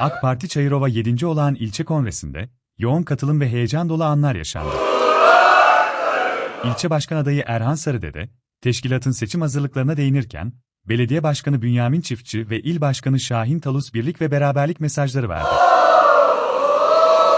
AK Parti Çayırova 7. olağan ilçe kongresinde yoğun katılım ve heyecan dolu anlar yaşandı. İlçe Başkan adayı Erhan Sarıdede, teşkilatın seçim hazırlıklarına değinirken, Belediye Başkanı Bünyamin Çiftçi ve İl Başkanı Şahin Talus birlik ve beraberlik mesajları verdi.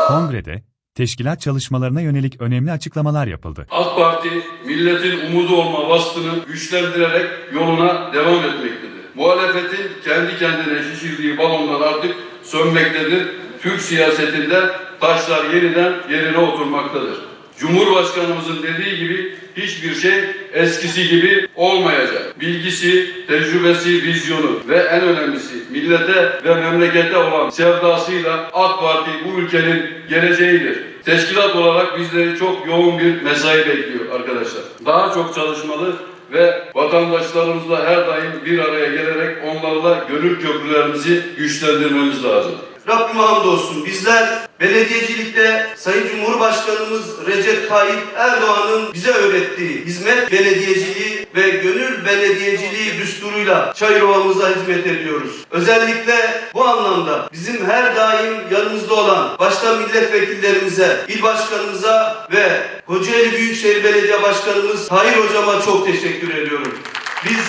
Kongrede, teşkilat çalışmalarına yönelik önemli açıklamalar yapıldı. AK Parti milletin umudu olma vasfını güçlendirerek yoluna devam etmektedir. Muhalefetin kendi kendine şişirdiği balonlar artık sönmektedir. Türk siyasetinde taşlar yeniden yerine oturmaktadır. Cumhurbaşkanımızın dediği gibi hiçbir şey eskisi gibi olmayacak. Bilgisi, tecrübesi, vizyonu ve en önemlisi millete ve memlekete olan sevdasıyla AK Parti bu ülkenin geleceğidir. Teşkilat olarak bizleri çok yoğun bir mesai bekliyor arkadaşlar. Daha çok çalışmalı ve vatandaşlarımızla her daim bir araya gelerek onlarla gönül köprülerimizi güçlendirmemiz lazım. Rabbime hamdolsun bizler belediyecilikte Sayın Cumhurbaşkanımız Recep Tayyip Erdoğan'ın bize öğrettiği hizmet belediyeciliği ve gönül belediyeciliği düsturuyla Çayırova'mıza hizmet ediyoruz. Özellikle bu anlamda bizim her daim yanımızda olan başta milletvekillerimize, il başkanımıza ve Kocaeli Büyükşehir Belediye Başkanımız Tahir Hocama çok teşekkür ediyorum. Biz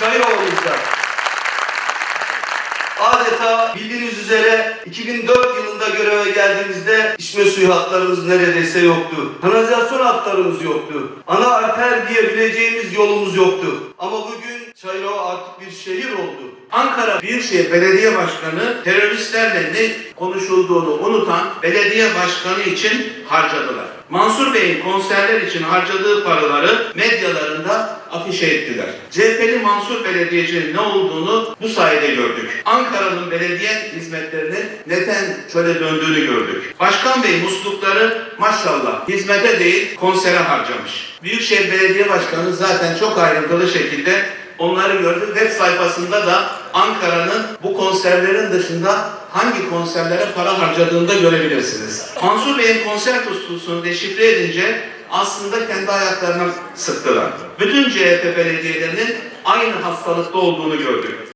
Çayırova'mızda Adeta bildiğiniz üzere 2004 yılında göreve geldiğimizde içme suyu hatlarımız neredeyse yoktu. Kanalizasyon hatlarımız yoktu. Ana arter diyebileceğimiz yolumuz yoktu. Ama bugün Çayırova artık bir şehir oldu. Ankara Büyükşehir Belediye Başkanı teröristlerle ne konuşulduğunu unutan belediye başkanı için harcadılar. Mansur Bey'in konserler için harcadığı paraları medyalarında afişe ettiler. CHP'li Mansur Belediyecinin ne olduğunu bu sayede gördük. Ankara'nın belediye hizmetlerinin neden şöyle döndüğünü gördük. Başkan Bey muslukları maşallah hizmete değil konsere harcamış. Büyükşehir Belediye Başkanı zaten çok ayrıntılı şekilde Onları gördük. Web sayfasında da Ankara'nın bu konserlerin dışında hangi konserlere para harcadığını da görebilirsiniz. Mansur Bey'in konser tutkusunu deşifre edince aslında kendi ayaklarına sıktılar. Bütün CHP belediyelerinin aynı hastalıkta olduğunu gördük.